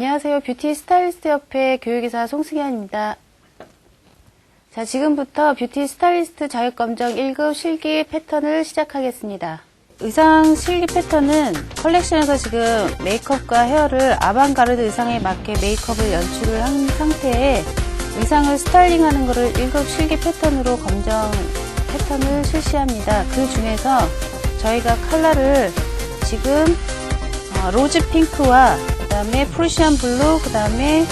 안녕하세요. 뷰티 스타일리스트 협회 교육이사 송승현입니다. 자, 지금부터 뷰티 스타일리스트 자격 검정 1급 실기 패턴을 시작하겠습니다. 의상 실기 패턴은 컬렉션에서 지금 메이크업과 헤어를 아방가르드 의상에 맞게 메이크업을 연출을 한 상태에 의상을 스타일링하는 것을 1급 실기 패턴으로 검정 패턴을 실시합니다. 그 중에서 저희가 컬러를 지금 어, 로즈 핑크와 그다음에 프루시안 블루, 그다음에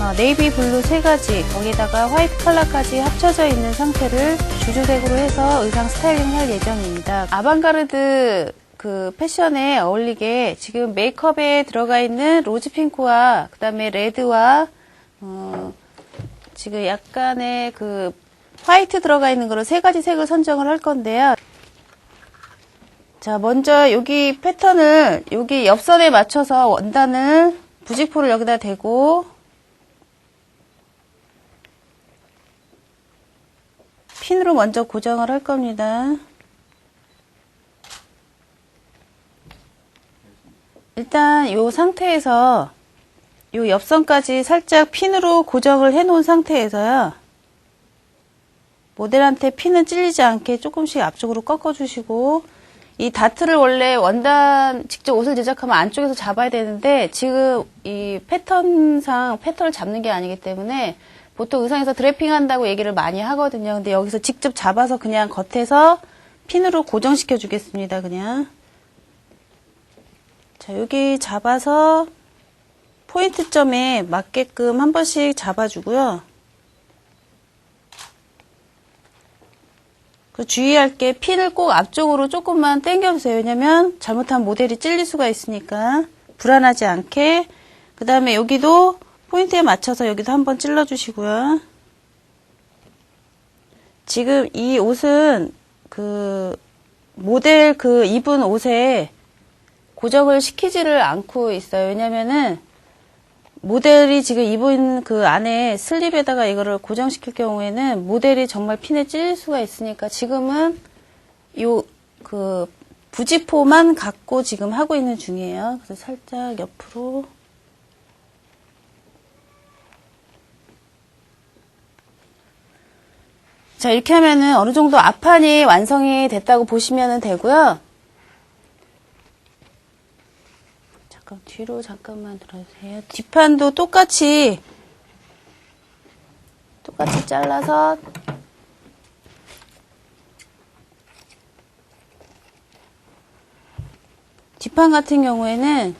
어, 네이비 블루 세 가지 거기다가 화이트 컬러까지 합쳐져 있는 상태를 주주색으로 해서 의상 스타일링 할 예정입니다. 아방가르드 그 패션에 어울리게 지금 메이크업에 들어가 있는 로즈 핑크와 그다음에 레드와 어, 지금 약간의 그 화이트 들어가 있는 거로 세 가지 색을 선정을 할 건데요. 자, 먼저 여기 패턴을 여기 옆선에 맞춰서 원단을 부직포를 여기다 대고 핀으로 먼저 고정을 할 겁니다. 일단 이 상태에서 이 옆선까지 살짝 핀으로 고정을 해 놓은 상태에서요. 모델한테 핀은 찔리지 않게 조금씩 앞쪽으로 꺾어 주시고 이 다트를 원래 원단 직접 옷을 제작하면 안쪽에서 잡아야 되는데 지금 이 패턴상 패턴을 잡는 게 아니기 때문에 보통 의상에서 드래핑 한다고 얘기를 많이 하거든요. 근데 여기서 직접 잡아서 그냥 겉에서 핀으로 고정시켜 주겠습니다. 그냥. 자, 여기 잡아서 포인트점에 맞게끔 한 번씩 잡아주고요. 주의할 게 핀을 꼭 앞쪽으로 조금만 당겨주세요. 왜냐면 잘못하면 모델이 찔릴 수가 있으니까 불안하지 않게. 그 다음에 여기도 포인트에 맞춰서 여기도 한번 찔러주시고요. 지금 이 옷은 그 모델 그 입은 옷에 고정을 시키지를 않고 있어요. 왜냐면은 모델이 지금 입은 그 안에 슬립에다가 이거를 고정시킬 경우에는 모델이 정말 핀에 찔릴 수가 있으니까 지금은 요 그 부지포만 갖고 지금 하고 있는 중이에요. 그래서 살짝 옆으로 자 이렇게 하면은 어느 정도 앞판이 완성이 됐다고 보시면 되고요. 잠깐 뒤로 잠깐만 들어주세요. 뒷판도 똑같이 똑같이 잘라서 뒷판 같은 경우에는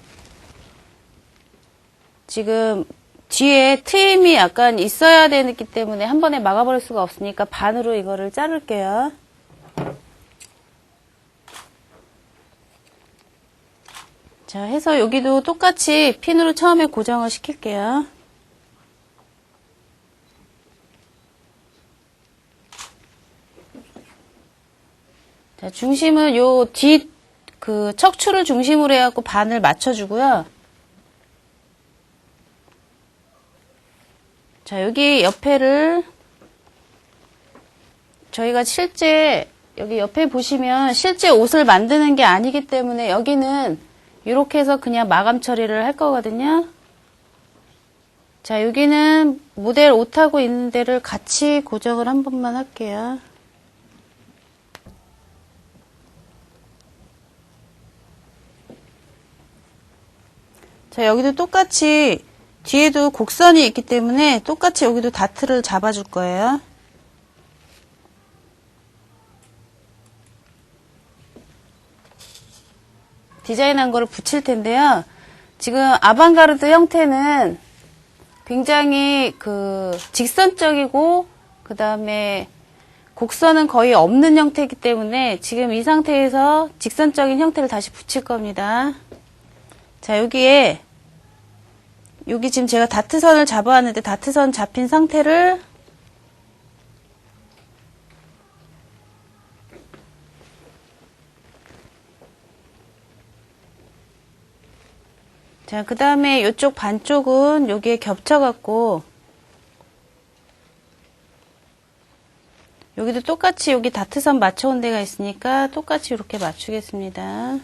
지금 뒤에 트임이 약간 있어야 되기 때문에 한 번에 막아버릴 수가 없으니까 반으로 이거를 자를게요. 자, 해서 여기도 똑같이 핀으로 처음에 고정을 시킬게요. 자, 중심은 요 뒷, 그, 척추를 중심으로 해갖고 반을 맞춰주고요. 자, 여기 옆에를, 저희가 실제, 여기 옆에 보시면 실제 옷을 만드는 게 아니기 때문에 여기는 이렇게 해서 그냥 마감 처리를 할 거거든요. 자, 여기는 모델 옷하고 있는 데를 같이 고정을 한 번만 할게요. 자, 여기도 똑같이 뒤에도 곡선이 있기 때문에 똑같이 여기도 다트를 잡아줄 거예요. 디자인한 거를 붙일 텐데요. 지금 아방가르드 형태는 굉장히 그 직선적이고 그 다음에 곡선은 거의 없는 형태이기 때문에 지금 이 상태에서 직선적인 형태를 다시 붙일 겁니다. 자 여기에 여기 지금 제가 다트선을 잡아왔는데 다트선 잡힌 상태를 자, 그 다음에 이쪽 반쪽은 여기에 겹쳐갖고, 여기도 똑같이 여기 다트선 맞춰온 데가 있으니까 똑같이 이렇게 맞추겠습니다.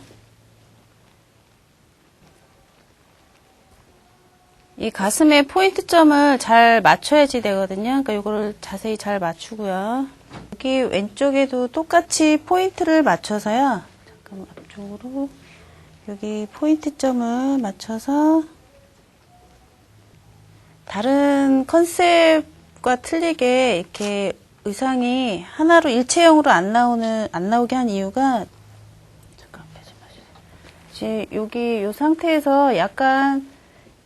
이 가슴의 포인트점을 잘 맞춰야지 되거든요. 그러니까 이거를 자세히 잘 맞추고요. 여기 왼쪽에도 똑같이 포인트를 맞춰서요. 잠깐만 앞쪽으로 여기 포인트점을 맞춰서 다른 컨셉과 틀리게 이렇게 의상이 하나로 일체형으로 안 나오는 안 나오게 한 이유가 잠깐 빼지 마세요. 이제 여기 이 상태에서 약간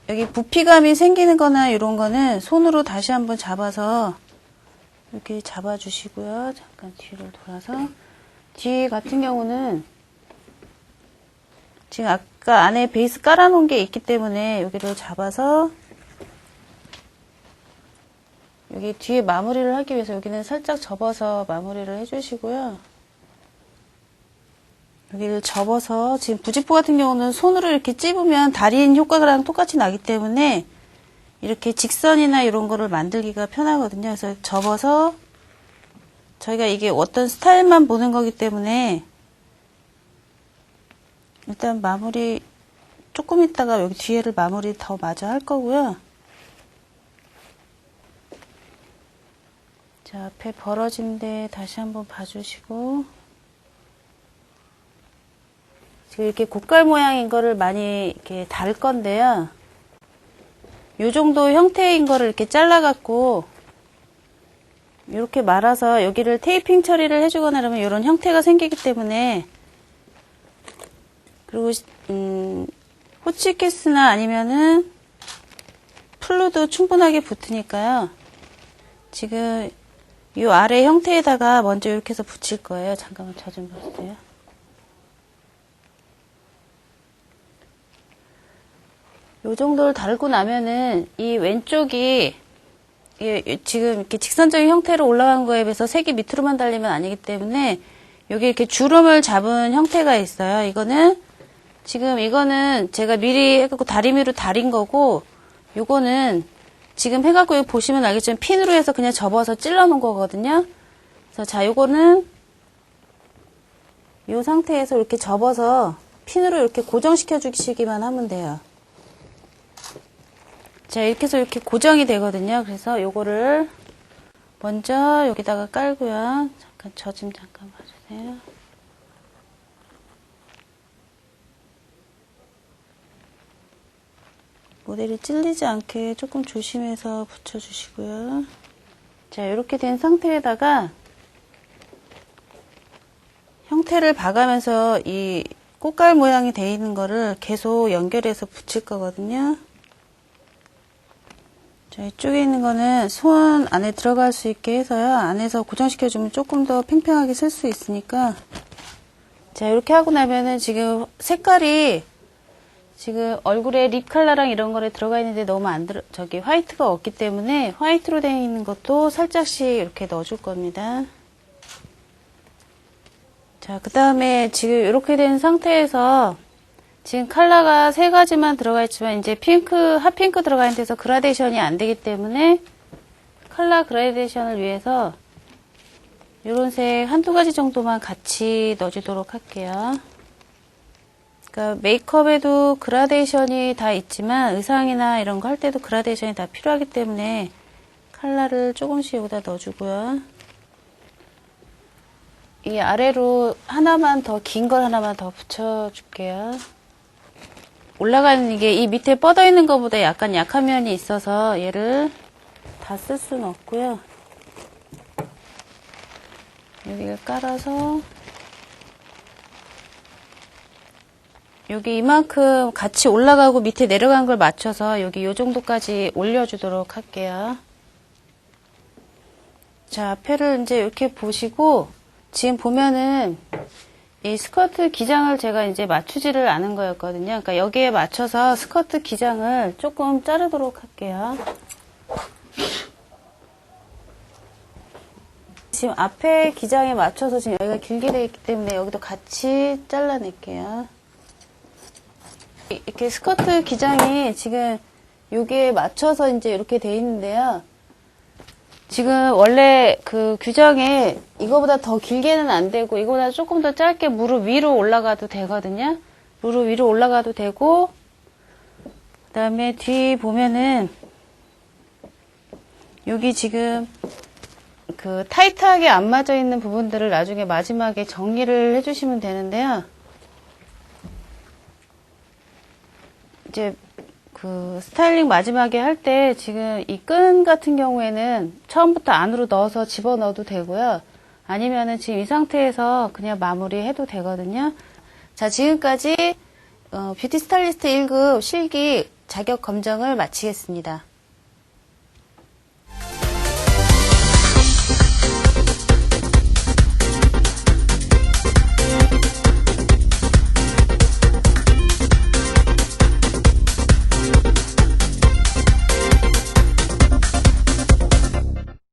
여기 부피감이 생기는 거나 이런 거는 손으로 다시 한번 잡아서 이렇게 잡아주시고요. 잠깐 뒤로 돌아서 뒤 같은 경우는 지금 아까 안에 베이스 깔아놓은 게 있기 때문에 여기를 잡아서 여기 뒤에 마무리를 하기 위해서 여기는 살짝 접어서 마무리를 해주시고요. 여기를 접어서 지금 부직포 같은 경우는 손으로 이렇게 찝으면 달인 효과랑 똑같이 나기 때문에 이렇게 직선이나 이런 거를 만들기가 편하거든요. 그래서 접어서 저희가 이게 어떤 스타일만 보는 거기 때문에 일단 마무리 조금 있다가 여기 뒤에를 마무리 더 마저 할 거고요. 자, 앞에 벌어진 데 다시 한번 봐주시고 지금 이렇게 곡갈 모양인 거를 많이 이렇게 달 건데요. 요 정도 형태인 거를 이렇게 잘라갖고 이렇게 말아서 여기를 테이핑 처리를 해주거나 그러면 이런 형태가 생기기 때문에 그리고 음, 호치키스나 아니면은 플루도 충분하게 붙으니까요. 지금 이 아래 형태에다가 먼저 이렇게 해서 붙일 거예요. 잠깐만 저좀 봐주세요. 요 정도를 달고 나면은 이 왼쪽이 이 지금 이렇게 직선적인 형태로 올라간 거에 비해서 색이 밑으로만 달리면 아니기 때문에 여기 이렇게 주름을 잡은 형태가 있어요. 이거는 지금 이거는 제가 미리 해갖고 다리미로 다린 거고 요거는 지금 해갖고 여기 보시면 알겠지만 핀으로 해서 그냥 접어서 찔러 놓은 거거든요. 그래서 자 요거는 요 상태에서 이렇게 접어서 핀으로 이렇게 고정시켜 주시기만 하면 돼요. 자, 이렇게 해서 이렇게 고정이 되거든요. 그래서 요거를 먼저 여기다가 깔고요. 잠깐, 저 좀 잠깐 봐주세요. 모델이 찔리지 않게 조금 조심해서 붙여주시고요. 자, 이렇게 된 상태에다가 형태를 봐가면서 이 꽃갈 모양이 되어 있는 거를 계속 연결해서 붙일 거거든요. 자, 이쪽에 있는 거는 손 안에 들어갈 수 있게 해서요. 안에서 고정시켜주면 조금 더 팽팽하게 쓸 수 있으니까. 자, 이렇게 하고 나면은 지금 색깔이 지금 얼굴에 립 컬러랑 이런 거에 들어가 있는데 너무 안 들어, 저기 화이트가 없기 때문에 화이트로 되어 있는 것도 살짝씩 이렇게 넣어줄 겁니다. 자, 그 다음에 지금 이렇게 된 상태에서 지금 컬러가 세 가지만 들어가 있지만 이제 핑크, 핫핑크 들어가 있는 데서 그라데이션이 안 되기 때문에 컬러 그라데이션을 위해서 이런 색 한두 가지 정도만 같이 넣어주도록 할게요. 그러니까 메이크업에도 그라데이션이 다 있지만 의상이나 이런 거 할 때도 그라데이션이 다 필요하기 때문에 컬러를 조금씩 여기다 넣어주고요. 이 아래로 하나만 더 긴 걸 하나만 더 붙여줄게요. 올라가는 이게 이 밑에 뻗어 있는 것보다 약간 약한 면이 있어서 얘를 다 쓸 수는 없고요. 여기를 깔아서 여기 이만큼 같이 올라가고 밑에 내려간 걸 맞춰서 여기 요 정도까지 올려주도록 할게요. 자, 앞에를 이제 이렇게 보시고 지금 보면은 이 스커트 기장을 제가 이제 맞추지를 않은 거였거든요. 그러니까 여기에 맞춰서 스커트 기장을 조금 자르도록 할게요. 지금 앞에 기장에 맞춰서 지금 여기가 길게 되어 있기 때문에 여기도 같이 잘라낼게요. 이- 이렇게 스커트 기장이 지금 여기에 맞춰서 이제 이렇게 돼 있는데요. 지금 원래 그 규정에 이거보다 더 길게는 안 되고 이거보다 조금 더 짧게 무릎 위로 올라가도 되거든요. 무릎 위로 올라가도 되고 그 다음에 뒤 보면은 여기 지금 그 타이트하게 안 맞아 있는 부분들을 나중에 마지막에 정리를 해주시면 되는데요. 이제 그 스타일링 마지막에 할 때 지금 이 끈 같은 경우에는 처음부터 안으로 넣어서 집어 넣어도 되고요. 아니면은 지금 이 상태에서 그냥 마무리 해도 되거든요. 자, 지금까지 어, 뷰티 스타일리스트 1급 실기 자격 검정을 마치겠습니다.